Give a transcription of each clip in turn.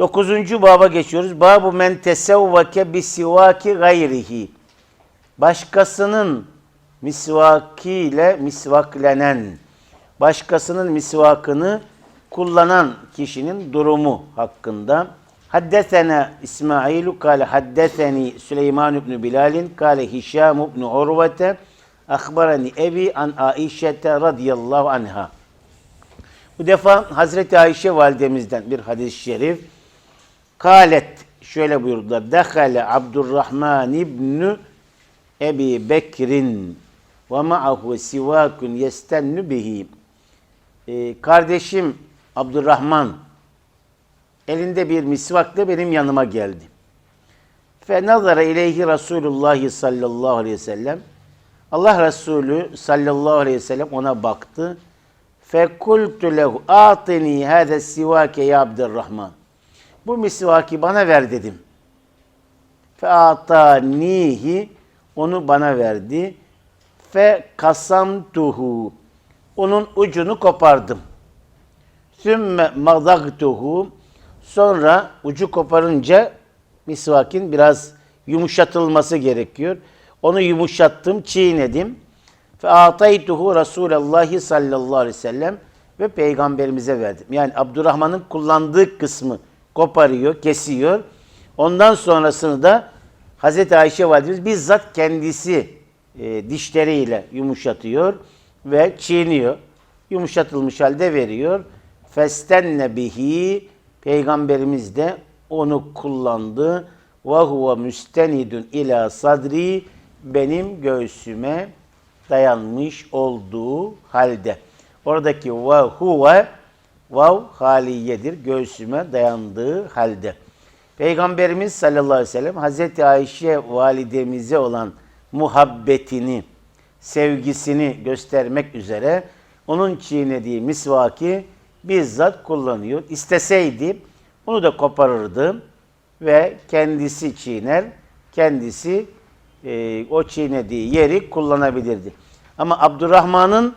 Dokuzuncu baba geçiyoruz. Babu men tesevvake bisivaki gayrihi. Başkasının misvakiyle misvaklenen, başkasının misvakını kullanan kişinin durumu hakkında. Haddesena İsmailu kâle haddeseni Süleyman ibn Bilalin kâle Hişam ibn Urvete akhbarani ebi an Aişete radıyallahu anha. Bu defa Hazreti Ayşe validemizden bir hadis-i şerif. Kalet şöyle buyurdular. Dehale Abdurrahman ibn Ebi Bekrin ve ma'ahu sivakun yestennu bihi. Ee, kardeşim Abdurrahman elinde bir misvakla benim yanıma geldi. Fe nazara ileyhi Resulullah sallallahu aleyhi ve sellem. Allah Resulü sallallahu aleyhi ve sellem ona baktı. Fe kultu lehu atini hâze sivake ya Abdurrahman. Bu misvaki bana ver dedim. Fe atanihi onu bana verdi. Fe kasamtuhu onun ucunu kopardım. Sümme madagtuhu sonra ucu koparınca misvakin biraz yumuşatılması gerekiyor. Onu yumuşattım, çiğnedim. Fe ataytuhu Resulallah sallallahu aleyhi ve sellem ve peygamberimize verdim. Yani Abdurrahman'ın kullandığı kısmı koparıyor, kesiyor. Ondan sonrasını da Hazreti Ayşe validemiz bizzat kendisi e, dişleriyle yumuşatıyor ve çiğniyor. Yumuşatılmış halde veriyor. Festenne bihi peygamberimiz de onu kullandı. Ve huve müstenidun ila sadri benim göğsüme dayanmış olduğu halde. Oradaki ve huve vav haliyedir. Göğsüme dayandığı halde. Peygamberimiz sallallahu aleyhi ve sellem Hazreti Ayşe validemize olan muhabbetini, sevgisini göstermek üzere onun çiğnediği misvaki bizzat kullanıyor. İsteseydi onu da koparırdı ve kendisi çiğner, kendisi e, o çiğnediği yeri kullanabilirdi. Ama Abdurrahman'ın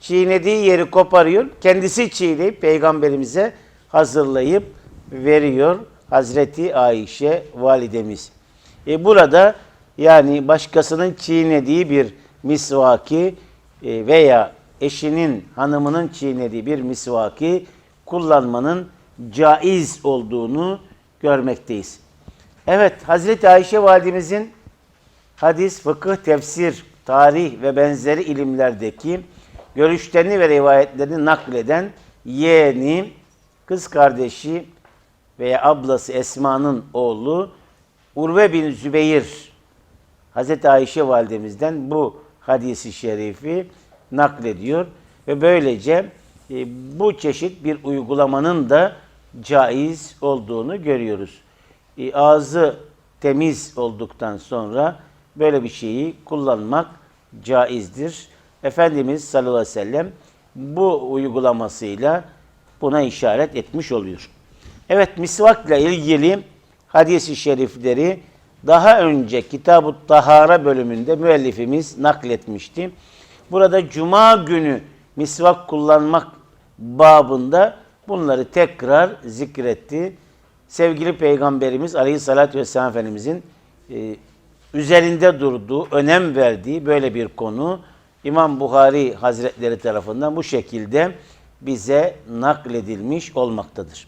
çiğnediği yeri koparıyor, kendisi çiğneyip peygamberimize hazırlayıp veriyor Hazreti Ayşe validemiz. E burada yani başkasının çiğnediği bir misvaki e, veya eşinin, hanımının çiğnediği bir misvaki kullanmanın caiz olduğunu görmekteyiz. Evet, Hazreti Ayşe validemizin hadis, fıkıh, tefsir, tarih ve benzeri ilimlerdeki görüşlerini ve rivayetlerini nakleden yeğeni, kız kardeşi veya ablası Esma'nın oğlu Urve bin Zübeyir Hazreti Ayşe validemizden bu hadisi şerifi naklediyor ve böylece e, bu çeşit bir uygulamanın da caiz olduğunu görüyoruz. E, ağzı temiz olduktan sonra böyle bir şeyi kullanmak caizdir. Efendimiz sallallahu aleyhi ve sellem bu uygulamasıyla buna işaret etmiş oluyor. Evet misvakla ilgili hadis-i şerifleri daha önce Kitab-ı Tahara bölümünde müellifimiz nakletmişti. Burada cuma günü misvak kullanmak babında bunları tekrar zikretti. Sevgili Peygamberimiz Aleyhisselatü Vesselam Efendimizin e, üzerinde durduğu, önem verdiği böyle bir konu İmam Buhari Hazretleri tarafından bu şekilde bize nakledilmiş olmaktadır.